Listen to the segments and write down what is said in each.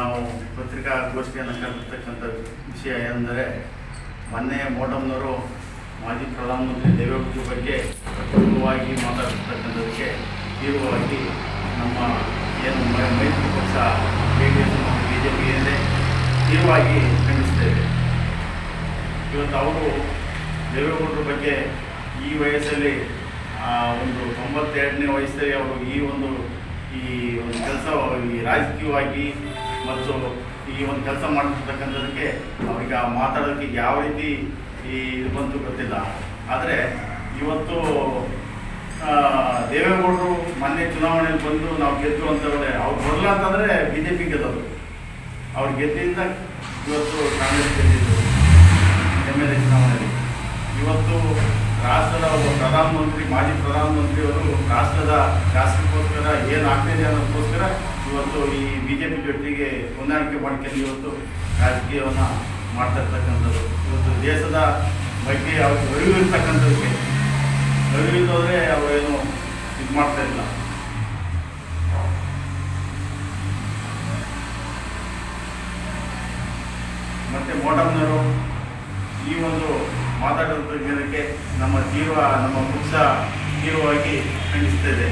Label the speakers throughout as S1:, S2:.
S1: ನಾವು ಪತ್ರಿಕಾಗೋಷ್ಠಿಯನ್ನು ಕರೆದಿರ್ತಕ್ಕಂಥ ವಿಷಯ ಎಂದರೆ, ಮೊನ್ನೆ ಮೋಟಮ್ನವರು ಮಾಜಿ ಪ್ರಧಾನಮಂತ್ರಿ ದೇವೇಗೌಡರ ಬಗ್ಗೆ ಕಟುವಾಗಿ ಮಾತಾಡ್ತಿರ್ತಕ್ಕಂಥದಕ್ಕೆ ತೀವ್ರವಾಗಿ ನಮ್ಮ ಏನು ಮೈತ್ರಿ ಪಕ್ಷ, ಜೆ ಡಿ ಎಸ್ ಮತ್ತು ಬಿ ಜೆ ಪಿ ಏನಿದೆ ತೀವ್ರವಾಗಿ ಖಂಡಿಸ್ತೇವೆ ಇವತ್ತು ಅವರು ದೇವೇಗೌಡರ ಬಗ್ಗೆ ಈ ವಯಸ್ಸಲ್ಲಿ ಒಂದು ತೊಂಬತ್ತೆರಡನೇ ವಯಸ್ಸಲ್ಲಿ ಅವರು ಈ ಒಂದು ಈ ಒಂದು ಕೆಲಸ ಈ ರಾಜಕೀಯವಾಗಿ ಮತ್ತು ಈ ಒಂದು ಕೆಲಸ ಮಾಡ್ತಿರ್ತಕ್ಕಂಥದಕ್ಕೆ ಅವ್ರಿಗೆ ಮಾತಾಡೋದಕ್ಕೆ ಯಾವ ರೀತಿ ಈ ಇದು ಬಂತು ಗೊತ್ತಿಲ್ಲ. ಆದರೆ ಇವತ್ತು ದೇವೇಗೌಡರು ಮೊನ್ನೆ ಚುನಾವಣೆಯಲ್ಲಿ ಬಂದು ನಾವು ಗೆದ್ದು ಅಂತ ಅವ್ರು ಬರಲ್ಲ ಅಂತಂದರೆ ಬಿ ಜೆ ಪಿ ಗೆಲ್ಲೋದು ಅವ್ರು ಗೆದ್ದಿಂದ ಇವತ್ತು ಕಾಂಗ್ರೆಸ್ ಗೆದ್ದಿದ್ದು ಎಂ ಎಲ್ ಎ ಚುನಾವಣೆಯಲ್ಲಿ. ಇವತ್ತು ರಾಷ್ಟ್ರದ ಒಬ್ಬ ಪ್ರಧಾನಮಂತ್ರಿ, ಮಾಜಿ ಪ್ರಧಾನಮಂತ್ರಿಯವರು ರಾಷ್ಟ್ರದ ಶಾಸಕಕ್ಕೋಸ್ಕರ ಏನು ಆಗ್ತಿದೆ ಅನ್ನೋದಕ್ಕೋಸ್ಕರ ಇವತ್ತು ಈ ಬಿ ಜೆ ಪಿ ಜೊತೆಗೆ ಹೊಂದಾಣಿಕೆ ಮಾಡ್ಕೊಂಡು ಇವತ್ತು ರಾಜಕೀಯವನ್ನು ಮಾಡ್ತಾ ಇರ್ತಕ್ಕಂಥದ್ದು. ಇವತ್ತು ದೇಶದ ಬಗ್ಗೆ ಅವ್ರಿಗೆ ಅರಿವು ಇರ್ತಕ್ಕಂಥದಕ್ಕೆ ಅರಿವು ಅವರೇನು ಇದು ಮಾಡ್ತಾ ಇಲ್ಲ. ಮತ್ತು ಮೋಡಮ್ನವರು ಈ ಒಂದು ಮಾತಾಡೋದಕ್ಕೆ ನಮ್ಮ ಜೀವ ನಮ್ಮ ಪಕ್ಷ ತೀವ್ರವಾಗಿ ಕಾಣಿಸ್ತದೆ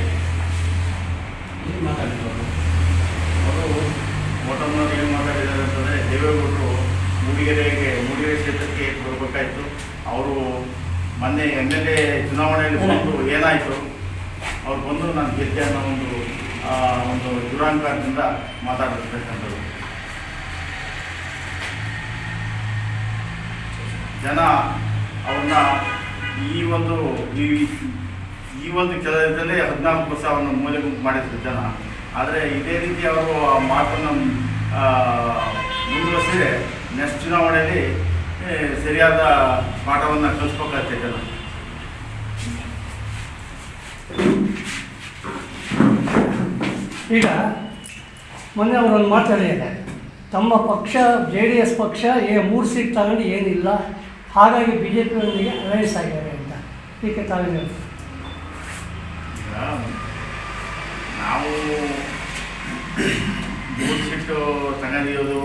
S1: ಅವರು? ಮೊದಲು ಏನು ಮಾತಾಡಿದ್ದಾರೆ ಅಂತಂದರೆ ದೇವೇಗೌಡರು ಮೂಡಿಗೆರೆಗೆ ಮೂಡಿಗೆರೆ ಕ್ಷೇತ್ರಕ್ಕೆ ಬರಬೇಕಾಯಿತು. ಅವರು ಮೊನ್ನೆ ಎಂ ಎಲ್ ಎ ಚುನಾವಣೆಯಲ್ಲಿ ಬಂದು ಏನಾಯಿತು? ಅವ್ರು ಬಂದು ನಾನು ಗೆದ್ದೆ ಅನ್ನೋ ಒಂದು ಒಂದು ದುರಾಂಕಾರದಿಂದ ಮಾತಾಡಿರ್ತಕ್ಕಂಥದ್ದು ಜನ ಅವ್ರನ್ನ ಈ ಒಂದು ಈ ಒಂದು ಕೆಲಸದಲ್ಲಿ ಹದಿನಾಲ್ಕು ವರ್ಷ ಅವನ್ನ ಮೂಲೆ ಗುಂಪು ಮಾಡಿದ್ರು ಜನ. ಆದರೆ ಇದೇ ರೀತಿ ಅವರು ಆ ಮಾತನ್ನು ಮುಂದುವರಿಸಿದ್ರೆ ನೆಕ್ಸ್ಟ್ ಚುನಾವಣೆಯಲ್ಲಿ ಸರಿಯಾದ ಪಾಠವನ್ನು ಕಲಿಸ್ಬೇಕಾಗ್ತದೆ ಜನ.
S2: ಈಗ ಮೊನ್ನೆ ಅವರೊಂದು ಮಾತಾಡಿದ್ದಾರೆ ತಮ್ಮ ಪಕ್ಷ, ಜೆ ಡಿ ಎಸ್ ಪಕ್ಷ ಏ ಮೂರು ಸೀಟ್ ತಗೊಂಡು ಏನಿಲ್ಲ ಹಾಗಾಗಿ ಬಿ ಜೆ ಪಿಯೊಂದಿಗೆ ಅಲೈನ್ಸ್ ಆಗಿದ್ದಾರೆ ಅಂತ. ಇದಕ್ಕೆ ತಾವೇನು?
S1: ಈಗ ನಾವು ಮೂರು ಸೀಟು ತಗೊಂಡಿರೋದು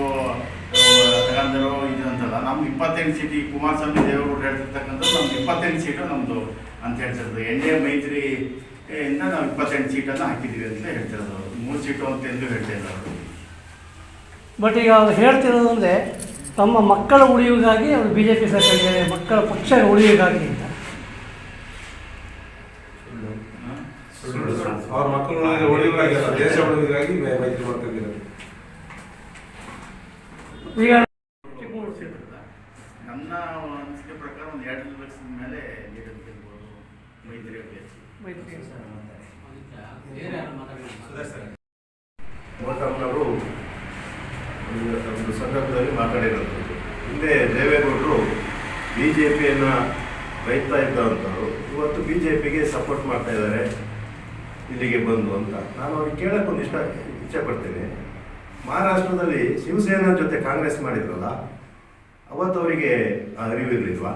S1: ತಗೊಂಡಿರೋ ಇದು ಅಂತಲ್ಲ ನಮ್ಗೆ ಇಪ್ಪತ್ತೆಂಟು ಸೀಟ್ ಈ ಕುಮಾರಸ್ವಾಮಿ ದೇವೇಗೌಡರು ಹೇಳ್ತಿರ್ತಕ್ಕಂಥದ್ದು ನಮ್ಗೆ ಇಪ್ಪತ್ತೆಂಟು ಸೀಟು ನಮ್ಮದು ಅಂತ ಹೇಳ್ತಿರೋದು. ಎನ್ ಡಿ ಎ ಮೈತ್ರಿ ಇಂದ ನಾವು ಇಪ್ಪತ್ತೆಂಟು ಸೀಟನ್ನು ಹಾಕಿದ್ದೀವಿ ಅಂತ ಹೇಳ್ತಿರೋದು. ಮೂರು ಸೀಟು ಅಂತ ಎಂದು ಹೇಳ್ತಾ ಇದ್ದಾರೆ
S2: ಬಟ್ ಈಗ ಅವ್ರು ಹೇಳ್ತಿರೋದು ಅಂದರೆ ತಮ್ಮ ಮಕ್ಕಳ ಉಳಿಯುವುದಾಗಿ ಅವರು ಬಿ ಜೆ ಪಿ ಸರ್ಕಾರ ಮಕ್ಕಳ ಪಕ್ಷ ಉಳಿಯುವುದಾಗಿ ಅಂತ.
S3: ಅವ್ರ ಮಕ್ಕಳ ಉಳಿವಿಗಾಗಿ ದೇಶ ಉಳಿವಿಗಾಗಿ ಮೈತ್ರಿ ಮಾಡ್ಕೊಂಡಿದ್ದಾರೆ
S2: ಈಗ.
S1: ನನ್ನ ಅನಿಸಿಕೆ ಪ್ರಕಾರ ಒಂದು ಎರಡು ಲಕ್ಷದ ಮೇಲೆ ಮೈತ್ರಿ ಅಭ್ಯರ್ಥಿ.
S2: ಮೈತ್ರಿ
S4: ಮೋಟಮ್ನವರು ಒಂದು ಒಂದು ಸಂದರ್ಭದಲ್ಲಿ ಮಾತಾಡಿರೋದು ಹಿಂದೆ ದೇವೇಗೌಡರು ಬಿ ಜೆ ಪಿಯನ್ನು ಬೈತಾ ಇದ್ದವಂಥವ್ರು ಇವತ್ತು ಬಿ ಜೆ ಪಿಗೆ ಸಪೋರ್ಟ್ ಮಾಡ್ತಾ ಇದ್ದಾರೆ, ಇಲ್ಲಿಗೆ ಬಂದು ಅಂತ. ನಾನು ಅವ್ರಿಗೆ ಒಂದು ಇಷ್ಟ ಇಚ್ಛೆ ಪಡ್ತೇನೆ. ಮಹಾರಾಷ್ಟ್ರದಲ್ಲಿ ಶಿವಸೇನಾ ಜೊತೆ ಕಾಂಗ್ರೆಸ್ ಮಾಡಿದ್ರಲ್ಲ, ಅವತ್ತು ಅವರಿಗೆ ಅರಿವಿರಲಿಲ್ವಾ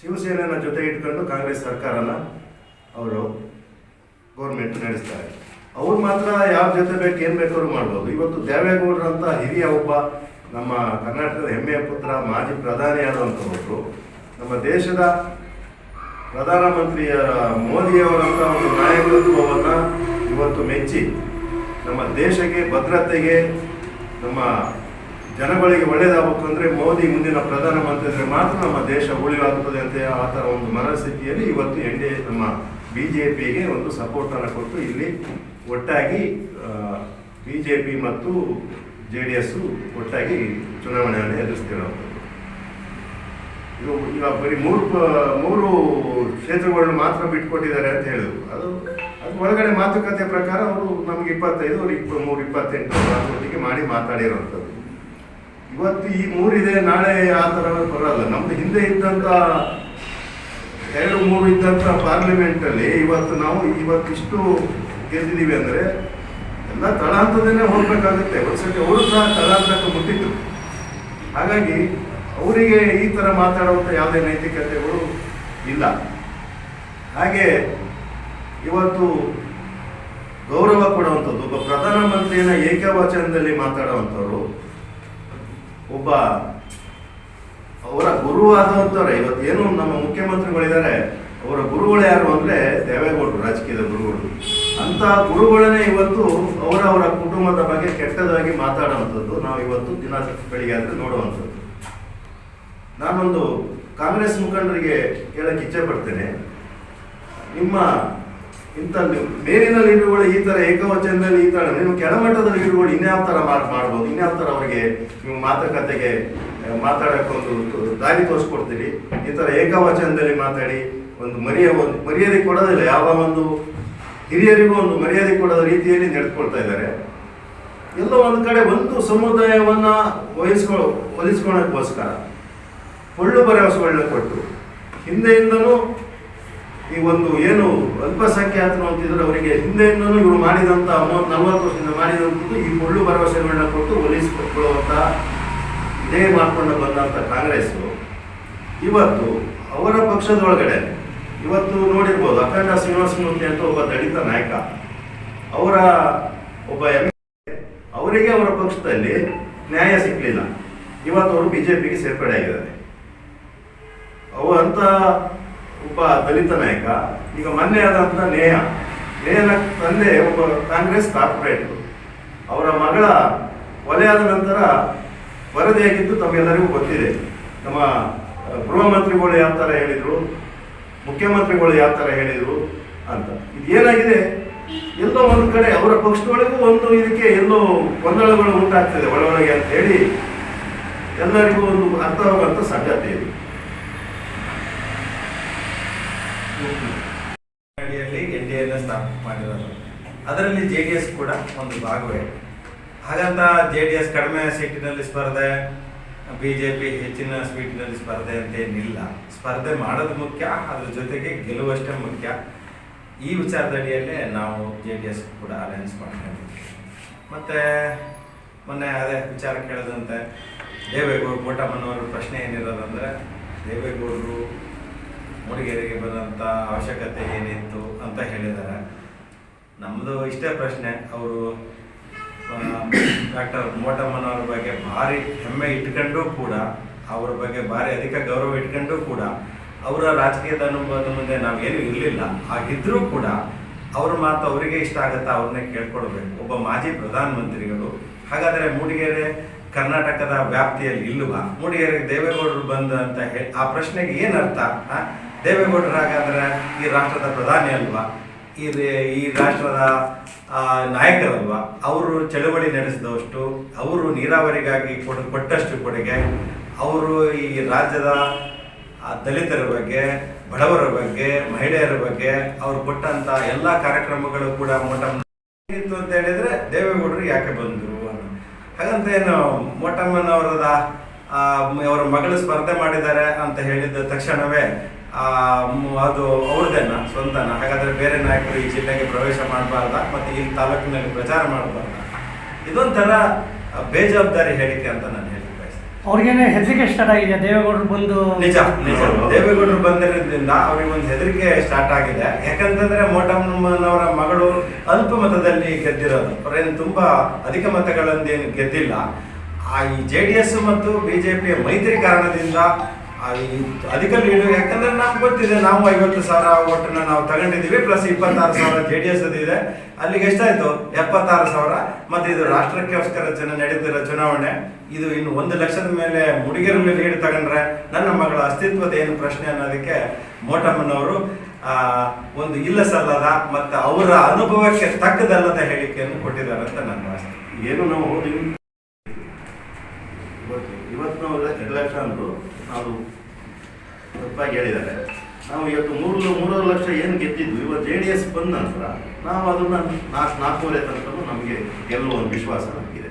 S4: ಶಿವಸೇನೆನ ಜೊತೆ ಇಟ್ಕೊಂಡು ಕಾಂಗ್ರೆಸ್ ಸರ್ಕಾರನ ಅವರು ಗೌರ್ಮೆಂಟ್ ನಡೆಸ್ತಾರೆ. ಅವ್ರು ಮಾತ್ರ ಯಾವ ಜೊತೆ ಬೇಕು, ಏನು ಬೇಕಾದ್ರೂ ಮಾಡ್ಬೋದು. ಇವತ್ತು ದೇವೇಗೌಡರಂತ ಹಿರಿಯ ಒಬ್ಬ ನಮ್ಮ ಕರ್ನಾಟಕದ ಹೆಮ್ಮೆಯ ಪುತ್ರ, ಮಾಜಿ ಪ್ರಧಾನಿ ಆದಂಥವ್ರು, ನಮ್ಮ ದೇಶದ ಪ್ರಧಾನಮಂತ್ರಿಯ ಮೋದಿಯವರಂಥ ಒಂದು ನಾಯಕತ್ವವನ್ನು ಇವತ್ತು ಮೆಚ್ಚಿ ನಮ್ಮ ದೇಶಕ್ಕೆ ಭದ್ರತೆಗೆ, ನಮ್ಮ ಜನಗಳಿಗೆ ಒಳ್ಳೆಯದಾಗಬೇಕು ಅಂದರೆ ಮೋದಿ ಮುಂದಿನ ಪ್ರಧಾನಮಂತ್ರಿ ಅಂದರೆ ಮಾತ್ರ ನಮ್ಮ ದೇಶ ಉಳಿವಾಗುತ್ತದೆ ಅಂತ ಆ ಥರ ಒಂದು ಮನಸ್ಥಿತಿಯಲ್ಲಿ ಇವತ್ತು ಎನ್ ಡಿ ನಮ್ಮ ಬಿ ಜೆ ಪಿಗೆ ಒಂದು ಸಪೋರ್ಟನ್ನು ಕೊಟ್ಟು ಇಲ್ಲಿ ಒಟ್ಟಾಗಿ ಬಿ ಜೆ ಪಿ ಮತ್ತು ಜೆ ಡಿ ಎಸ್ಸು ಒಟ್ಟಾಗಿ ಚುನಾವಣೆಯನ್ನು ಎದುರಿಸ್ತಿರೋದು ಇದು ಈಗ ಬರೀ ಮೂರು ಮೂರು ಕ್ಷೇತ್ರಗಳನ್ನು ಮಾತ್ರ ಬಿಟ್ಕೊಟ್ಟಿದ್ದಾರೆ ಅಂತ ಹೇಳಿದ್ರು ಅದು ಅದು ಒಳಗಡೆ ಮಾತುಕತೆ ಪ್ರಕಾರ ಅವರು ನಮ್ಗೆ ಇಪ್ಪತ್ತೈದು, ಅವ್ರು ಇಪ್ಪ ಮೂರು, ಇಪ್ಪತ್ತೆಂಟು ಒಟ್ಟಿಗೆ ಮಾಡಿ ಮಾತಾಡಿರೋಂಥದ್ದು. ಇವತ್ತು ಈ ಮೂರಿದೆ, ನಾಳೆ ಆ ಥರ ಬರಲ್ಲ. ನಮ್ದು ಹಿಂದೆ ಇದ್ದಂಥ ಎರಡು, ಮೂರು ಇದ್ದಂಥ ಪಾರ್ಲಿಮೆಂಟಲ್ಲಿ ಇವತ್ತು ನಾವು ಇವತ್ತಿಷ್ಟು ಗೆದ್ದಿದ್ದೀವಿ ಅಂದರೆ ಎಲ್ಲ ತಳಹಂತದಲ್ಲೇ ಹೋಗ್ಬೇಕಾಗುತ್ತೆ. ಒಂದ್ಸತಿ ಅವರು ಸಹ ತಳಹಂತಕ್ಕೆ ಮುಟ್ಟಿದ್ರು. ಹಾಗಾಗಿ ಅವರಿಗೆ ಈ ಥರ ಮಾತಾಡುವಂಥ ಯಾವುದೇ ನೈತಿಕತೆಗಳು ಇಲ್ಲ. ಹಾಗೆ ಇವತ್ತು ಗೌರವ ಕೊಡುವಂಥದ್ದು, ಒಬ್ಬ ಪ್ರಧಾನಮಂತ್ರಿಯನ್ನ ಏಕವಚನದಲ್ಲಿ ಮಾತಾಡುವಂಥವ್ರು, ಒಬ್ಬ ಅವರ ಗುರುವಾದಂಥವ್ರೆ ಇವತ್ತೇನು ನಮ್ಮ ಮುಖ್ಯಮಂತ್ರಿಗಳಿದ್ದಾರೆ, ಅವರ ಗುರುಗಳು ಯಾರು ಅಂದ್ರೆ ದೇವೇಗೌಡರು, ರಾಜಕೀಯದ ಗುರುಗಳು. ಅಂತ ಗುರುಗಳನ್ನೇ ಇವತ್ತು ಅವರ ಅವರ ಕುಟುಂಬದ ಬಗ್ಗೆ ಕೆಟ್ಟದಾಗಿ ಮಾತಾಡುವಂಥದ್ದು ನಾವು ಇವತ್ತು ದಿನ ಬೆಳಿಗ್ಗೆ ಆದರೆ ನೋಡುವಂಥದ್ದು. ನಾನೊಂದು ಕಾಂಗ್ರೆಸ್ ಮುಖಂಡರಿಗೆ ಹೇಳಕ್ಕೆ ಇಚ್ಛೆ ಪಡ್ತೇನೆ. ನಿಮ್ಮ ಇಂಥ ನೀವು ಮೇಲಿನ ಲೀಡರ್ಗಳು ಈ ತರ ಏಕವಚನದಲ್ಲಿ ಈ ತರ ನೀವು ಕೆಳಮಟ್ಟದ ಲೀಡರ್ಗಳು ಇನ್ಯಾವ ಥರ ಮಾತು ಮಾಡ್ಬೋದು ಇನ್ಯಾವ ಥರ ಅವರಿಗೆ ನಿಮ್ಮ ಮಾತುಕತೆಗೆ ಮಾತಾಡೋಕ್ಕೊಂದು ದಾರಿ ತೋರಿಸ್ಕೊಡ್ತೀರಿ? ಈ ತರ ಏಕವಚನದಲ್ಲಿ ಮಾತಾಡಿ ಒಂದು ಮರ್ಯ ಒಂದು ಮರ್ಯಾದೆ ಕೊಡೋದಿಲ್ಲ, ಯಾವ ಒಂದು ಹಿರಿಯರಿಗೂ ಒಂದು ಮರ್ಯಾದೆ ಕೊಡೋದ ರೀತಿಯಲ್ಲಿ ನಡೆದುಕೊಳ್ತಾ ಇದ್ದಾರೆ. ಎಲ್ಲ ಒಂದು ಕಡೆ ಒಂದು ಸಮುದಾಯವನ್ನ ವಹಿಸ್ಕೊ ಒಲಿಸ್ಕೊಳಕ್ಕೋಸ್ಕರ ಒಳ್ಳು ಭರವಸೆಗಳನ್ನ ಕೊಟ್ಟು ಹಿಂದೆಯಿಂದನೂ ಈ ಒಂದು ಏನು ಅಲ್ಪಸಂಖ್ಯಾತರು ಅಂತಿದ್ರೆ ಅವರಿಗೆ ಹಿಂದೆಯಿಂದನೂ ಇವರು ಮಾಡಿದಂಥ ಮೂವತ್ತು ನಲ್ವತ್ತು ವರ್ಷದಿಂದ ಮಾಡಿದಂಥದ್ದು ಈ ಒಳ್ಳು ಭರವಸೆಗಳನ್ನ ಕೊಟ್ಟು ಒಲಿಸಿಕೊಳ್ಳುವಂಥ ಇದೇ ಮಾಡಿಕೊಂಡು ಬಂದಂಥ ಕಾಂಗ್ರೆಸ್ಸು. ಇವತ್ತು ಅವರ ಪಕ್ಷದೊಳಗಡೆ, ಇವತ್ತು ನೋಡಿರ್ಬೋದು ಅಖಂಡ ಶ್ರೀನಿವಾಸಮೂರ್ತಿ ಅಂತ ಒಬ್ಬ ದಲಿತ ನಾಯಕ, ಅವರ ಒಬ್ಬ ಎಂ ಅವರಿಗೆ ಅವರ ಪಕ್ಷದಲ್ಲಿ ನ್ಯಾಯ ಸಿಕ್ಕಲಿಲ್ಲ ಇವತ್ತು ಅವರು ಬಿಜೆಪಿಗೆ ಸೇರ್ಪಡೆ ಆಗಿದ್ದಾರೆ ಅವ ಅಂತ ಒಬ್ಬ ದಲಿತ ನಾಯಕ, ಈಗ ಮೊನ್ನೆ ಆದಂತ ನೇಹ. ನೇಹನ ತಂದೆ ಒಬ್ಬ ಕಾಂಗ್ರೆಸ್ ಕಾರ್ಪೊರೇಟ್. ಅವರ ಮಗಳ ಕೊಲೆಯಾದ ನಂತರ ವರದಿಯಾಗಿದ್ದು ತಮ್ಮೆಲ್ಲರಿಗೂ ಗೊತ್ತಿದೆ. ನಮ್ಮ ಗೃಹ ಮಂತ್ರಿಗಳು ಯಾವ ಥರ ಹೇಳಿದರು, ಮುಖ್ಯಮಂತ್ರಿಗಳು ಯಾವ ಥರ ಹೇಳಿದರು ಅಂತ. ಇದು ಏನಾಗಿದೆ? ಎಲ್ಲೋ ಒಂದು ಕಡೆ ಅವರ ಪಕ್ಷದೊಳಗೂ ಒಂದು ಇದಕ್ಕೆ ಎಲ್ಲೋ ಗೊಂದಲಗಳು ಉಂಟಾಗ್ತದೆ ಒಳಗೊಳಗೆ ಅಂತ ಹೇಳಿ ಎಲ್ಲರಿಗೂ ಒಂದು ಅರ್ಥವಾಗುವಂಥ ಸಂಗತಿ ಇದೆ.
S5: ಅಡಿಯಲ್ಲಿ ಎನ್ ಡಿ ಎನ ಸ್ಥಾಪನೆ ಮಾಡಿರೋದು ಅದರಲ್ಲಿ ಜೆ ಡಿ ಎಸ್ ಕೂಡ ಒಂದು ಭಾಗವೇ ಹಾಗಂತ ಜೆ ಡಿ ಎಸ್ ಕಡಿಮೆ ಸೀಟಿನಲ್ಲಿ ಸ್ಪರ್ಧೆ ಬಿ ಜೆ ಪಿ ಹೆಚ್ಚಿನ ಸೀಟಿನಲ್ಲಿ ಸ್ಪರ್ಧೆ ಅಂತ ಏನಿಲ್ಲ ಸ್ಪರ್ಧೆ ಮಾಡೋದು ಮುಖ್ಯ ಅದ್ರ ಜೊತೆಗೆ ಗೆಲುವಷ್ಟೇ ಮುಖ್ಯ ಈ ವಿಚಾರದಡಿಯಲ್ಲೇ ನಾವು ಜೆ ಡಿ ಎಸ್ ಕೂಡ ಅಲಯನ್ಸ್ ಮಾಡ್ಕೊಂಡಿದ್ವಿ ಮತ್ತು ಮೊನ್ನೆ ಅದೇ ವಿಚಾರ ಕೇಳಿದಂತೆ ದೇವೇಗೌಡರು ಕೋಟಮ್ಮನವರ ಪ್ರಶ್ನೆ ಏನಿರೋದಂದರೆ ದೇವೇಗೌಡರು ಮೂಡಿಗೆರೆಗೆ ಬಂದಂಥ ಅವಶ್ಯಕತೆ ಏನಿತ್ತು ಅಂತ ಹೇಳಿದ್ದಾರೆ. ನಮ್ಮದು ಇಷ್ಟೇ ಪ್ರಶ್ನೆ, ಅವರು ಡಾಕ್ಟರ್ ಮೋಟಮ್ಮನವ್ರ ಬಗ್ಗೆ ಭಾರಿ ಹೆಮ್ಮೆ ಇಟ್ಕೊಂಡು ಕೂಡ, ಅವ್ರ ಬಗ್ಗೆ ಭಾರಿ ಅಧಿಕ ಗೌರವ ಇಟ್ಕೊಂಡು ಕೂಡ, ಅವರ ರಾಜಕೀಯದ ಅನುಭವದ ಮುಂದೆ ನಾವೇನು ಇರಲಿಲ್ಲ. ಹಾಗಿದ್ರೂ ಕೂಡ ಅವ್ರ ಮಾತು ಅವರಿಗೆ ಇಷ್ಟ ಆಗುತ್ತಾ ಅವ್ರನ್ನೇ ಕೇಳ್ಕೊಡ್ಬೇಕು ಒಬ್ಬ ಮಾಜಿ ಪ್ರಧಾನಮಂತ್ರಿಗಳು, ಹಾಗಾದರೆ ಮೂಡಿಗೆರೆ ಕರ್ನಾಟಕದ ವ್ಯಾಪ್ತಿಯಲ್ಲಿ ಇಲ್ಲವಾ ಮೂಡಿಗೆರೆಗೆ ದೇವೇಗೌಡರು ಬಂದ ಅಂತ ಹೇಳಿ ಆ ಪ್ರಶ್ನೆಗೆ ಏನು ಅರ್ಥ ಆ? ದೇವೇಗೌಡರು ಹಾಗಾದ್ರೆ ಈ ರಾಷ್ಟ್ರದ ಪ್ರಧಾನಿ ಅಲ್ವಾ ಈ ಈ ರಾಷ್ಟ್ರದ ನಾಯಕರಲ್ವಾ ಅವರು ಚಳುವಳಿ ನಡೆಸಿದಷ್ಟು ಅವರು ನೀರಾವರಿಗಾಗಿ ಕೊಡು, ಕೊಟ್ಟಷ್ಟು ಕೊಡುಗೆ, ಅವರು ಈ ರಾಜ್ಯದ ದಲಿತರ ಬಗ್ಗೆ, ಬಡವರ ಬಗ್ಗೆ, ಮಹಿಳೆಯರ ಬಗ್ಗೆ, ಅವರು ಕೊಟ್ಟಂತ ಎಲ್ಲ ಕಾರ್ಯಕ್ರಮಗಳು ಕೂಡ ಮೊಟ್ಟ ಇತ್ತು ಅಂತ ಹೇಳಿದ್ರೆ ದೇವೇಗೌಡರು ಯಾಕೆ ಬಂದರು ಹಾಗಂತ ಏನು, ಮೊಟ್ಟಮ್ಮನವರದ ಅವರ ಮಗಳು ಸ್ಪರ್ಧೆ ಮಾಡಿದ್ದಾರೆ ಅಂತ ಹೇಳಿದ ತಕ್ಷಣವೇ ಅದು ಅವ್ರದ್ದೇನ ಸ್ವಂತನ. ಹಾಗಾದ್ರೆ ಬೇರೆ ನಾಯಕರು ಈ ಜಿಲ್ಲೆಗೆ ಪ್ರವೇಶ ಮಾಡಬಾರ್ದ? ಮತ್ತೆ ಈ ತಾಲೂಕಿನಲ್ಲಿ ಪ್ರಚಾರ ಮಾಡಬಾರ್ದ? ಇದೊಂಥರ ಬೇಜವಾಬ್ದಾರಿ ಹೇಳಿಕೆ ಅಂತ ನಾನು ಹೇಳಿ
S2: ಅವ್ರಿಗೇನೆ ಹೆದರಿಕೆ ಸ್ಟಾರ್ಟ್ ಆಗಿದೆ? ದೇವೇಗೌಡರು ಬಂದು
S5: ನಿಜ ನಿಜ. ದೇವೇಗೌಡರು ಬಂದಿರೋದ್ರಿಂದ ಅವ್ರಿಗೆ ಒಂದು ಹೆದರಿಕೆ ಸ್ಟಾರ್ಟ್ ಆಗಿದೆ. ಯಾಕಂತಂದ್ರೆ ಮೋಟಮ್ಮನವರ ಮಗಳು ಅಲ್ಪ ಮತದಲ್ಲಿ ಗೆದ್ದಿರೋದು. ಅವ್ರೇನು ತುಂಬಾ ಅಧಿಕ ಮತಗಳಂದೇನು ಗೆದ್ದಿಲ್ಲ. ಆ ಈ ಜೆ ಡಿ ಎಸ್ ಮತ್ತು ಬಿಜೆಪಿಯ ಮೈತ್ರಿ ಕಾರಣದಿಂದ ಆ ನೀಡುವ ಯಾಕಂದ್ರೆ ನಮ್ಗೆ ಗೊತ್ತಿದೆ, ನಾವು ಐವತ್ತು ಸಾವಿರ ಓಟನ್ನ ನಾವು ತಗೊಂಡಿದ್ದೀವಿ ಪ್ಲಸ್ ಇಪ್ಪತ್ತಾರು ಸಾವಿರ ಜೆ ಡಿ ಎಸ್ ಇದೆ. ಅಲ್ಲಿಗೆ ಎಷ್ಟಾಯ್ತು ಎಪ್ಪತ್ತಾರು ಸಾವಿರ. ಮತ್ತೆ ಇದು ರಾಷ್ಟ್ರಕ್ಕೋಸ್ಕರ ಜನ ನಡೀತಿರೋ ಚುನಾವಣೆ, ಇದು ಇನ್ನು ಒಂದು ಲಕ್ಷದ ಮೇಲೆ ಮುಡಿಗೆರಲ್ಲಿ ಲೀಡ್ ತಗೊಂಡ್ರೆ ನನ್ನ ಮಗಳ ಅಸ್ತಿತ್ವದ ಏನು ಪ್ರಶ್ನೆ ಅನ್ನೋದಕ್ಕೆ ಮೋಟಮ್ಮನವರು ಒಂದು ಇಲ್ಲ ಸಲ್ಲದ ಮತ್ತು ಅವರ ಅನುಭವಕ್ಕೆ ತಕ್ಕದಲ್ಲದ ಹೇಳಿಕೆಯನ್ನು ಕೊಟ್ಟಿದ್ದಾರೆ ಅಂತ ನನ್ನ ಆಸ್ತಿ
S4: ಏನು ನಾವು ಇವತ್ತು ನಾವು ಅಂದ್ರು ನಾವು ತಪ್ಪಾಗಿ ಹೇಳಿದ್ದಾರೆ. ನಾವು ಇವತ್ತು ಮೂರು ಮೂರುವರೆ ಲಕ್ಷ ಏನು ಗೆದ್ದಿದ್ವಿ ಇವತ್ತು ಜೆ ಡಿ ಎಸ್ ಬಂದ ನಂತರ ನಾವು ಅದನ್ನು ನಾಲ್ಕು ನಾಲ್ಕೂವರೆ ತನಕ ನಮಗೆ ಗೆಲ್ಲುವ ಒಂದು ವಿಶ್ವಾಸ ನಮಗಿದೆ.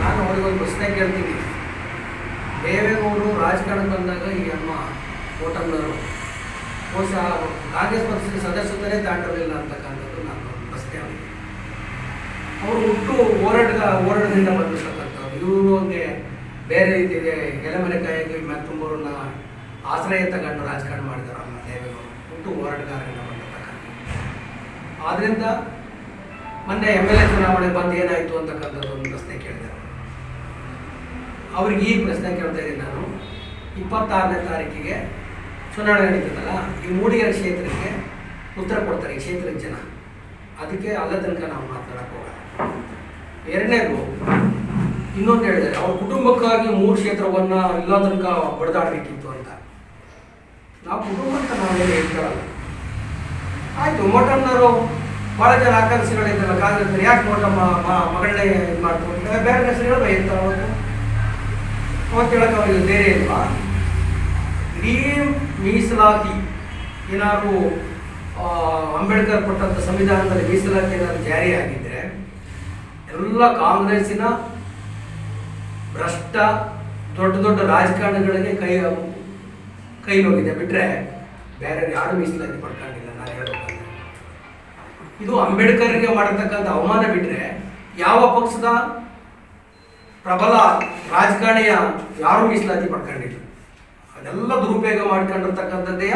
S6: ನಾನು ಅವ್ರಿಗೊಂದು ಪ್ರಶ್ನೆ ಕೇಳ್ತೀನಿ. ದೇವೇಗೌಡರು ರಾಜಕಾರಣಕ್ಕೆ ಬಂದಾಗ ಈ ನಮ್ಮ ಗೌತಮ್ನವರು ಬಹುಶಃ ಕಾಂಗ್ರೆಸ್ ಪಕ್ಷದ ಸದಸ್ಯರೇ ದಾಟಿರಲಿಲ್ಲ ಅಂತಕ್ಕಂಥದ್ದು ನಾನು ಪ್ರಶ್ನೆ. ಅವರು ಹುಟ್ಟು ಹೋರಾಟದ ಹೋರಾಟದಿಂದ ಬಂದಿರ್ತಕ್ಕಂಥವ್ರು ಇವ್ರಿಗೆ ಬೇರೆ ರೀತಿಗೆ ಎಲೆಮರೆಕಾಯಿಗೆ ಮತ್ತೊಬ್ಬರನ್ನ ಆಶ್ರಯ ತಗೊಂಡು ರಾಜಕಾರಣ ಮಾಡಿದ್ದಾರೆ ಅಮ್ಮ ದೇವೇಗೌಡರು ಹುಟ್ಟು ಹೋರಾಟಗಾರರಿಂದ ಆದ್ರಿಂದ ಮೊನ್ನೆ ಎಂ ಎಲ್ ಎ ಚುನಾವಣೆ ಬಂದು ಏನಾಯಿತು ಅಂತಕ್ಕಂಥದ್ದು ಒಂದು ಪ್ರಶ್ನೆ ಕೇಳಿದೆ. ಅವ್ರಿಗೆ ಈ ಪ್ರಶ್ನೆ ಕೇಳ್ತಾ ಇದ್ದೀನಿ ನಾನು. ಇಪ್ಪತ್ತಾರನೇ ತಾರೀಕಿಗೆ ಚುನಾವಣೆ ನಡೀತದಲ್ಲ, ಈ ಮೂಡಿಗೆರೆ ಕ್ಷೇತ್ರಕ್ಕೆ ಉತ್ತರ ಕೊಡ್ತಾರೆ, ಈ ಕ್ಷೇತ್ರದ ಜನ. ಅದಕ್ಕೆ ಅಲ್ಲ ತನಕ ನಾವು ಮಾತನಾಡಕ್ಕೆ ಹೋಗೋಣ. ಎರಡನೇದು ಇನ್ನೊಂದು ಹೇಳಿದ್ದಾರೆ, ಅವ್ರ ಕುಟುಂಬಕ್ಕಾಗಿ ಮೂರು ಕ್ಷೇತ್ರವನ್ನ ಇಲ್ಲ ತನಕ ಬಡ್ದಾಡಬೇಕಿತ್ತು ಅಂತ. ನಾವು ಕುಟುಂಬ ಅಂತ ನಾವೇನು ಹೇಳ್ತಾರಲ್ಲ. ಆಯಿತು ಮೋಟಮ್ನವರು ಭಾಳ ಜನ ಆಕಾಂಕ್ಷಿಗಳಿದ್ದಲ್ಲ ಕಾಂಗ್ರೆಸ್ ಯಾಕೆ ಮೋಟಮ್ಮ ಮಗಳನ್ನೇ ಇದು ಮಾಡ್ಕೊಂಡು ಬೇರೆ ಹೆಸರು ಹೇಳೋದು ಎಂತ ಅವತ್ತು ಹೇಳಕ್ಕೆ ಅವ್ರಿಗೆ ಬೇರೆ ಇಲ್ವಾ? ಇಡೀ ಮೀಸಲಾತಿ ಏನಾದ್ರು ಅಂಬೇಡ್ಕರ್ ಕೊಟ್ಟಂಥ ಸಂವಿಧಾನದಲ್ಲಿ ಮೀಸಲಾತಿ ಏನಾದ್ರು ಜಾರಿ ಆಗಿದ್ರೆ ಎಲ್ಲ ಕಾಂಗ್ರೆಸ್ಸಿನ ಭ್ರಷ್ಟ ದೊಡ್ಡ ದೊಡ್ಡ ರಾಜಕಾರಣಿಗಳಿಗೆ ಕೈ ಕೈ ಹೋಗಿದೆ. ಬಿಟ್ರೆ ಬೇರೆ ಯಾರು ಮೀಸಲಾತಿ ಪಡ್ಕೊಂಡಿಲ್ಲ ನಾನು ಹೇಳ್ಬೇಕಂದ್ರೆ. ಇದು ಅಂಬೇಡ್ಕರ್ಗೆ ಮಾಡತಕ್ಕಂಥ ಅವಮಾನ ಬಿಟ್ರೆ ಯಾವ ಪಕ್ಷದ ಪ್ರಬಲ ರಾಜಕಾರಣಿಯ ಯಾರು ಮೀಸಲಾತಿ ಪಡ್ಕೊಂಡಿಲ್ಲ ಅದೆಲ್ಲ ದುರುಪಯೋಗ ಮಾಡ್ಕೊಂಡಿರ್ತಕ್ಕಂಥದ್ದೇ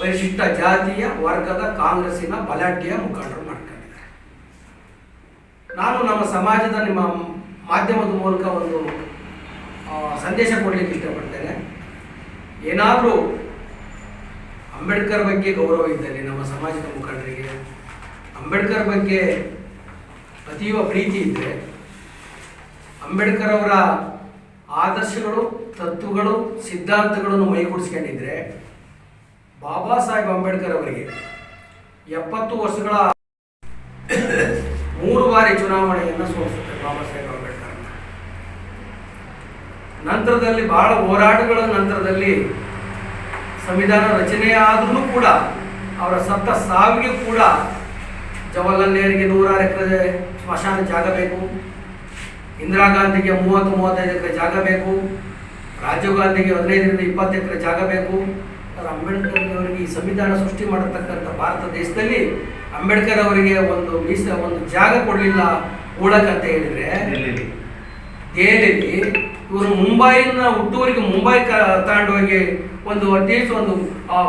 S6: ಪರಿಶಿಷ್ಟ ಜಾತಿಯ ವರ್ಗದ ಕಾಂಗ್ರೆಸ್ಸಿನ ಬಲಾಢ್ಯ ಮುಖಂಡರು ಮಾಡ್ಕೊಂಡಿದ್ದಾರೆ. ನಾನು ನಮ್ಮ ಸಮಾಜದ ನಿಮ್ಮ ಮಾಧ್ಯಮದ ಮೂಲಕ ಒಂದು ಸಂದೇಶ ಕೊಡಲಿಕ್ಕೆ ಇಷ್ಟಪಡ್ತೇನೆ. ಏನಾದರೂ ಅಂಬೇಡ್ಕರ್ ಬಗ್ಗೆ ಗೌರವ ಇದ್ದಲ್ಲಿ ನಮ್ಮ ಸಮಾಜದ ಮುಖಂಡರಿಗೆ, ಅಂಬೇಡ್ಕರ್ ಬಗ್ಗೆ ಅತೀವ ಪ್ರೀತಿ ಇದ್ದರೆ ಅಂಬೇಡ್ಕರ್ ಅವರ ಆದರ್ಶಗಳು, ತತ್ವಗಳು, ಸಿದ್ಧಾಂತಗಳನ್ನು ಮೈಗೂಡಿಸ್ಕೊಂಡಿದ್ರೆ ಬಾಬಾ ಸಾಹೇಬ್ ಅಂಬೇಡ್ಕರ್ ಅವರಿಗೆ ಎಪ್ಪತ್ತು ವರ್ಷಗಳ ಮೂರು ಬಾರಿ ಚುನಾವಣೆಯನ್ನು ಸೋಲಿಸುತ್ತೆ ಬಾಬಾ ಸಾಹೇಬ್ ಅಂಬೇಡ್ಕರ್. ನಂತರದಲ್ಲಿ ಬಹಳ ಹೋರಾಟಗಳ, ನಂತರದಲ್ಲಿ ಸಂವಿಧಾನ ರಚನೆ ಆದ್ರೂ ಕೂಡ, ಅವರ ಸತ್ತ ಸಾವಿಗೆ ಕೂಡ ಜವಾಹರ್ಲಾಲ್ ನೆಹರಿಗೆ ನೂರಾರು ಎಕರೆ ಸ್ಮಶಾನ ಜಾಗ ಬೇಕು. ಇಂದಿರಾ ಗಾಂಧಿಗೆ ಮೂವತ್ತು, ಮೂವತ್ತೈದು ಎಕರೆ ಜಾಗ ಬೇಕು. ರಾಜೀವ್ ಗಾಂಧಿಗೆ ಹದಿನೈದರಿಂದ ಇಪ್ಪತ್ತು ಎಕರೆ ಜಾಗ ಬೇಕು. ಅಂಬೇಡ್ಕರ್ ಅವರಿಗೆ ಈ ಸಂವಿಧಾನ ಸೃಷ್ಟಿ ಮಾಡತಕ್ಕಂಥ ಭಾರತ ದೇಶದಲ್ಲಿ ಅಂಬೇಡ್ಕರ್ ಅವರಿಗೆ ಒಂದು ಮೀಸ ಒಂದು ಜಾಗ ಕೊಡಲಿಲ್ಲ ಅಂತ ಹೇಳಿದ್ರೆ ದೆಹಲಿಯಲ್ಲಿ ಇವರು ಮುಂಬೈನ ಹುಟ್ಟೂರಿಗೆ ಮುಂಬೈ ಕ ತಗೊಂಡೋಗಿ ಒಂದು ಅಟ್ಲೀಸ್ಟ್ ಒಂದು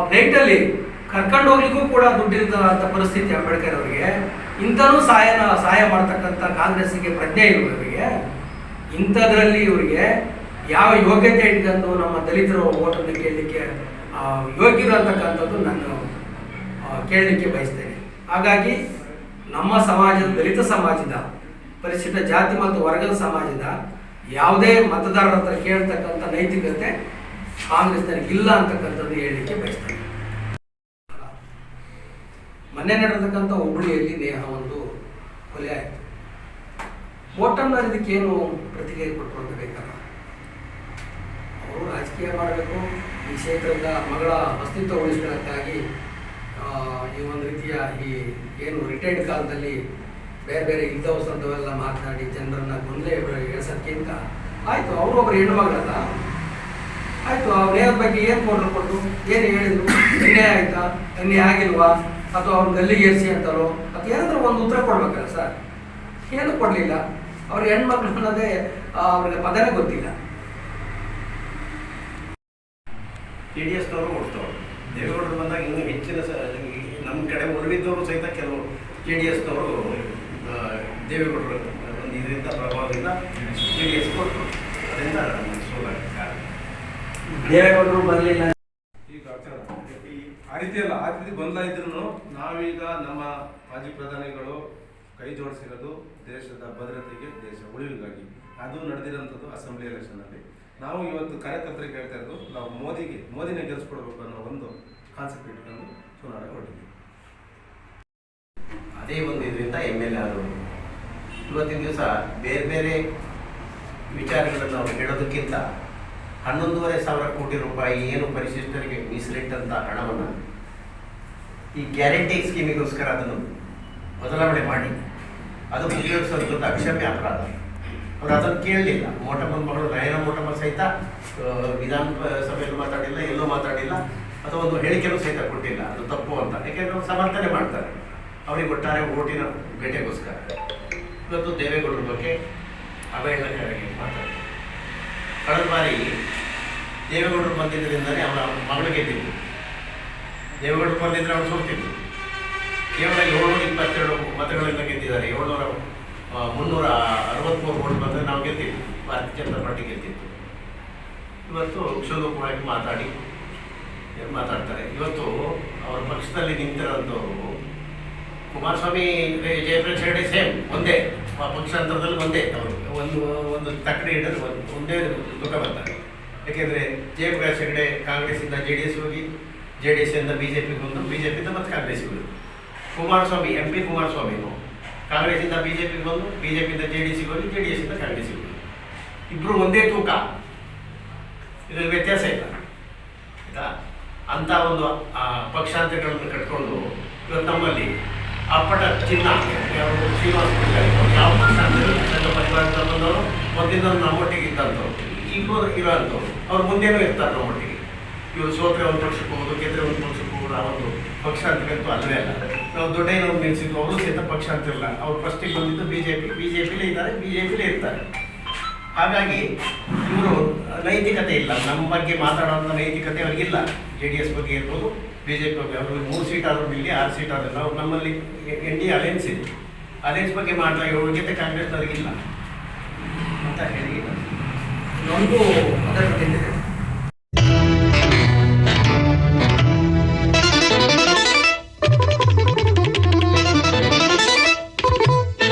S6: ಫ್ಲೈಟಲ್ಲಿ ಕರ್ಕೊಂಡು ಹೋಗ್ಲಿಕ್ಕೂ ಕೂಡ ದುಡ್ಡಿಲ್ಲದ ಪರಿಸ್ಥಿತಿ ಅಂಬೇಡ್ಕರ್ ಅವರಿಗೆ. ಇಂಥನೂ ಸಹಾಯನ ಸಹಾಯ ಮಾಡ್ತಕ್ಕಂಥ ಕಾಂಗ್ರೆಸ್ಸಿಗೆ ಪ್ರಜ್ಞೆ ಇರುವವರಿಗೆ ಇವರಿಗೆ? ಇಂಥದ್ರಲ್ಲಿ ಇವರಿಗೆ ಯಾವ ಯೋಗ್ಯತೆ ಇಟ್ಕೊಂಡು ನಮ್ಮ ದಲಿತರು ಓಟನ್ನು ಕೇಳಲಿಕ್ಕೆ ಯೋಗ್ಯರು ಅಂತಕ್ಕಂಥದ್ದು ನಾನು ಕೇಳಲಿಕ್ಕೆ ಬಯಸ್ತೇನೆ. ಹಾಗಾಗಿ ನಮ್ಮ ಸಮಾಜದ ದಲಿತ ಸಮಾಜದ ಪರಿಶಿಷ್ಟ ಜಾತಿ ಮತ್ತು ವರ್ಗದ ಸಮಾಜದ ಯಾವುದೇ ಮತದಾರರ ಹತ್ರ ಕೇಳ್ತಕ್ಕಂಥ ನೈತಿಕತೆ ಕಾಂಗ್ರೆಸ್ನವ್ರಿಗೆ ಇಲ್ಲ ಅಂತಕ್ಕಂಥದ್ದು ಹೇಳಲಿಕ್ಕೆ ಬಯಸ್ತಾರೆ ಮೊನ್ನೆ ನಡೆದಕ್ಕಂಥ ಹುಬ್ಬಳ್ಳಿಯಲ್ಲಿ ನೇಹ ಒಂದು ಕೊಲೆ ಆಯಿತು. ಮೋಟಮ್ನವ್ರು ಇದಕ್ಕೇನು ಪ್ರತಿಕ್ರಿಯೆ ಕೊಟ್ಟರು ಅಂತ ಬೇಕಲ್ಲ ಅವರು ರಾಜಕೀಯ ಮಾಡಬೇಕು, ಈ ಕ್ಷೇತ್ರದ ಮಗಳ ಅಸ್ತಿತ್ವ ಉಳಿಸ್ಕೊಳ್ಳೋಕ್ಕಾಗಿ ಈ ಒಂದು ರೀತಿಯ ಈ ಏನು ರಿಟೈರ್ಡ್ ಕಾಲದಲ್ಲಿ ಬೇರೆ ಬೇರೆ ಇದ್ದವಸಂತವೆಲ್ಲ ಮಾತನಾಡಿ ಜನರನ್ನ ಗೊಂದಲ ಇಳಿಸೋಕ್ಕಿಂತ ಆಯಿತು ಅವರು ಒಬ್ಬರು ಹೆಣ್ಣು ಮಗಳಲ್ಲ ಆಯಿತು ಅವ್ರ ಏನ್ ಬಗ್ಗೆ ಏನು ಕೊಟ್ಟರು ಕೊಟ್ಟರು ಏನು ಹೇಳಿದ್ರು ಅನ್ಯಾಯ ಆಯ್ತಾ ಅನ್ಯಾಯ ಆಗಿಲ್ವಾ ಅಥವಾ ಅವ್ರ ಗಲ್ಲಿಗೆ ಏರಿಸಿ ಅಂತಾರೋ ಅಥವಾ ಏನಾದರೂ ಒಂದು ಉತ್ತರ ಕೊಡ್ಬೇಕಲ್ಲ ಸರ್ ಏನು ಕೊಡಲಿಲ್ಲ. ಅವ್ರ ಹೆಣ್ಮಕ್ಳು ಅನ್ನೋದೇ ಅವ್ರಿಗೆ ಪದನೇ ಗೊತ್ತಿಲ್ಲ.
S7: ಟಿ ಡಿ ಎಸ್ನವರು ಕೊಡ್ತಾರೆ ದೇವೇಗೌಡರು ಬಂದಾಗ ಇನ್ನೂ ಹೆಚ್ಚಿನ ಕಡೆ ಉಳಿದಿದ್ದವರು ಸಹಿತ ಕೆಲವು ಜೆ ಡಿ ಎಸ್ನವರು ದೇವೇಗೌಡರು ಒಂದು ಇದರಿಂದ ಪ್ರಭಾವದಿಂದ ಕೆ ಡಿ ಎಸ್ ಕೊಟ್ಟರು. ಅದರಿಂದ ಸೋಲಾಗಿದೆ. ಕಾರಣ
S8: ದೇವೇಗೌಡರು ಬರಲಿಲ್ಲ.
S3: ಈಗ. ಆ ರೀತಿ ಅಲ್ಲ ಆ ರೀತಿ ನಾವೀಗ ನಮ್ಮ ಮಾಜಿ ಪ್ರಧಾನಿಗಳು ಕೈ ಜೋಡಿಸಿರೋದು ದೇಶದ ಭದ್ರತೆಗೆ ದೇಶ ಉಳಿವಿಗಾಗಿ. ಅದು ನಡೆದಿರೋಂಥದ್ದು ಅಸೆಂಬ್ಲಿ ಎಲೆಕ್ಷನಲ್ಲಿ ನಾವು ಇವತ್ತು ಕಾರ್ಯಕರ್ತರಿಗೆ ಹೇಳ್ತಾ ಇರೋದು ನಾವು ಮೋದಿಗೆ ಮೋದಿನ ಗೆಲ್ಲಿಸ್ಕೊಡ್ಬೇಕು ಅನ್ನೋ ಒಂದು ಕಾನ್ಸೆಪ್ಟ್ ಇಟ್ಕೊಂಡು ಚುನಾವಣೆ ಹೊರಟಿದ್ದೀವಿ.
S7: ಅದೇ ಒಂದು ಇದರಿಂದ ಎಂ ಎಲ್ ಎ ಆದರು ಇವತ್ತಿನ ದಿವಸ ಬೇರೆ ಬೇರೆ ವಿಚಾರಗಳನ್ನು ಅವರು ಹೇಳೋದಕ್ಕಿಂತ ಹನ್ನೊಂದೂವರೆ ಸಾವಿರ ಕೋಟಿ ರೂಪಾಯಿ ಏನು ಪರಿಶಿಷ್ಟರಿಗೆ ಮೀಸಲಿಟ್ಟಂಥ ಹಣವನ್ನು ಈ ಗ್ಯಾರಂಟಿ ಸ್ಕೀಮಿಗೋಸ್ಕರ ಅದನ್ನು ಬದಲಾವಣೆ ಮಾಡಿ, ಅದು ಉಪಯೋಗಿಸುವಂಥದ್ದು ಅಕ್ಷಮ್ಯ ಅಪರಾಧ ಅವರು ಅದನ್ನು ಕೇಳಲಿಲ್ಲ. ಮೋಟಮ್ಮನ ಮಗಳು ನಯನ ಮೋಟಮ್ಮ ಸಹಿತ ವಿಧಾನ ಸಭೆಯಲ್ಲಿ ಮಾತಾಡಿಲ್ಲ, ಎಲ್ಲೂ ಮಾತಾಡಿಲ್ಲ, ಅಥವಾ ಒಂದು ಹೇಳಿಕೆನೂ ಸಹಿತ ಕೊಟ್ಟಿಲ್ಲ. ಅದು ತಪ್ಪು ಅಂತ. ಯಾಕೆಂದ್ರೆ ಸಮರ್ಥನೆ ಮಾಡ್ತಾರೆ. ಅವರಿಗೆ ಒಟ್ಟಾರೆ ಓಟಿನ ಬೇಟೆಗೋಸ್ಕರ. ಇವತ್ತು ದೇವೇಗೌಡರ ಬಗ್ಗೆ ಅವಹೇಳನಕಾರಿ ಮಾತಾಡ್ತಾರೆ. ಕಳೆದ ಬಾರಿ ದೇವೇಗೌಡರು ಬಂದಿದ್ದರಿಂದಲೇ ಅವರ ಮಗಳು ಗೆದ್ದಿದ್ದು. ದೇವೇಗೌಡರು ಬಂದಿದ್ದರೆ ಅವರು ಸೋಲ್ತಿದ್ರು ಕೇವಲ ಏಳ್ನೂರ ಇಪ್ಪತ್ತೆರಡು ಮತಗಳಿಂದ ಗೆದ್ದಿದ್ದಾರೆ. ಏಳ್ನೂರ ಮುನ್ನೂರ ಅರವತ್ತ್ಮೂರು ಓಟ್ ಬಂದರೆ ನಾವು ಗೆದ್ದಿದ್ದು. ಭಾರತೀಯ ಜನತಾ ಪಾರ್ಟಿ ಗೆದ್ದಿತ್ತು ಇವತ್ತು ಕ್ಷುಲ್ಲಕವಾಗಿ ಮಾತಾಡಿ, ಮಾತಾಡ್ತಾರೆ. ಇವತ್ತು ಅವರ ಪಕ್ಷದಲ್ಲಿ ನಿಂತಿರೋಂಥವ್ರು ಕುಮಾರಸ್ವಾಮಿ ಜಯಪ್ರಕಾಶ್ ಹೆಗಡೆ ಸೇಮ್, ಒಂದೇ. ಪಕ್ಷಾಂತರದಲ್ಲಿ ಒಂದೇ. ಅವರು ಒಂದು ಒಂದು ತಕ್ಕಡಿ ಹಿಡಿದ್ರೆ ಒಂದು, ಒಂದೇ ದುಃಖ ಬರ್ತಾರೆ ಯಾಕೆಂದರೆ ಜಯಪ್ರಕಾಶ್ ಹೆಗಡೆ ಕಾಂಗ್ರೆಸ್ಸಿಂದ ಜೆ ಡಿ ಎಸ್ ಹೋಗಿ, ಜೆ ಡಿ ಎಸ್ಸಿಂದ ಬಿ ಜೆ ಪಿಗೆ ಬಂದು, ಬಿ ಜೆ ಪಿಯಿಂದ ಮತ್ತೆ ಕಾಂಗ್ರೆಸ್ಗೆ ಬಂದರು ಕುಮಾರಸ್ವಾಮಿ, ಎಂ ಪಿ ಕುಮಾರಸ್ವಾಮಿನು ಕಾಂಗ್ರೆಸ್ಸಿಂದ ಬಿ ಜೆ ಪಿಗೆ ಬಂದು, ಬಿ ಜೆ ಪಿಯಿಂದ ಜೆ ಡಿ ಎಸ್ಗೆ ಹೋಗಿ, ಜೆ ಡಿ ಎಸ್ಸಿಂದ ಕಾಂಗ್ರೆಸ್ಸಿಗೆ ಹೋಗಿ ಇಬ್ಬರು ಒಂದೇ ತೂಕ. ಇದರಲ್ಲಿ ವ್ಯತ್ಯಾಸ ಇಲ್ಲ. ಆಯಿತಾ? ಅಂಥ ಒಂದು ಪಕ್ಷಾಂತರಗಳನ್ನು ಕಟ್ಕೊಂಡು ಇವತ್ತು ನಮ್ಮಲ್ಲಿ ಅಪ್ಪಟ ಚಿನ್ನ ಶ್ರೀನಿವಾಸ ಪೂಜಾರಿ ಅವ್ರು ಯಾವ ಪಕ್ಷಾಂತರ ಸಂಘ ಪರಿವಾರದ ಬಂದವರು ಮೊದಲಿಂದ ನಮ್ಮೊಟ್ಟಿಗೆ ಇದ್ದಂಥವ್ರು ಈಗಲೂ ಇರೋಂಥವ್ರು, ಅವ್ರು ಮುಂದೇನೂ ಇರ್ತಾರೆ ನಮ್ಮೊಟ್ಟಿಗೆ ಇವರು ಸೋತ್ರೆ ಒಂದು ಪಕ್ಷಕ್ಕೆ ಹೋಗೋದು, ಗೆದ್ರೆ ಒಂದು ಪಕ್ಷಕ್ಕೆ ಹೋಗೋದು, ಆ ಒಂದು ಪಕ್ಷಾಂತರಕ್ಕಂತೂ ಅಲ್ಲವೇ ಅಲ್ಲ. ನಾವು ದೊಡ್ಡಯ್ಯನವ್ರು ನಿಲ್ಸಿದ್ವು ಅವರು ಸಹಿತ ಪಕ್ಷ ಅಂತಿರಲ್ಲ ಅವ್ರು ಫಸ್ಟಿಗೆ ಬಂದಿದ್ದು B J P B J ಪಿಲೇ ಇದ್ದಾರೆ ಬಿ ಜೆ ಪಿಲೇ ಇರ್ತಾರೆ. ಹಾಗಾಗಿ ಇವರು ನೈತಿಕತೆ ಇಲ್ಲ. ನಮ್ಮ ಬಗ್ಗೆ ಮಾತಾಡುವಂಥ ನೈತಿಕತೆ ಅವ್ರಿಗಿಲ್ಲ. ಜೆ ಡಿ ಎಸ್ ಬಗ್ಗೆ ಇರ್ಬೋದು ಬಿ ಜೆ ಪಿ ಬಗ್ಗೆ ಅವ್ರಿಗೆ ಮೂರು ಸೀಟ್ ಆದರೂ ಇಲ್ಲಿ ಆರು ಸೀಟ್ ಆದರೂ ನಾವು ನಮ್ಮಲ್ಲಿ ಎನ್ ಡಿ ಅಲಯನ್ಸ್ ಇದೆ. ಅಲೆನ್ಸ್ ಬಗ್ಗೆ ಮಾತ್ರ ಯೋಗ್ಯತೆ ಕಾಂಗ್ರೆಸ್ನವ್ರಿಗಿಲ್ಲ ಅಂತ ಹೇಳಿ
S6: ಇನ್ನೊಂದು ಅದರ ಜೊತೆ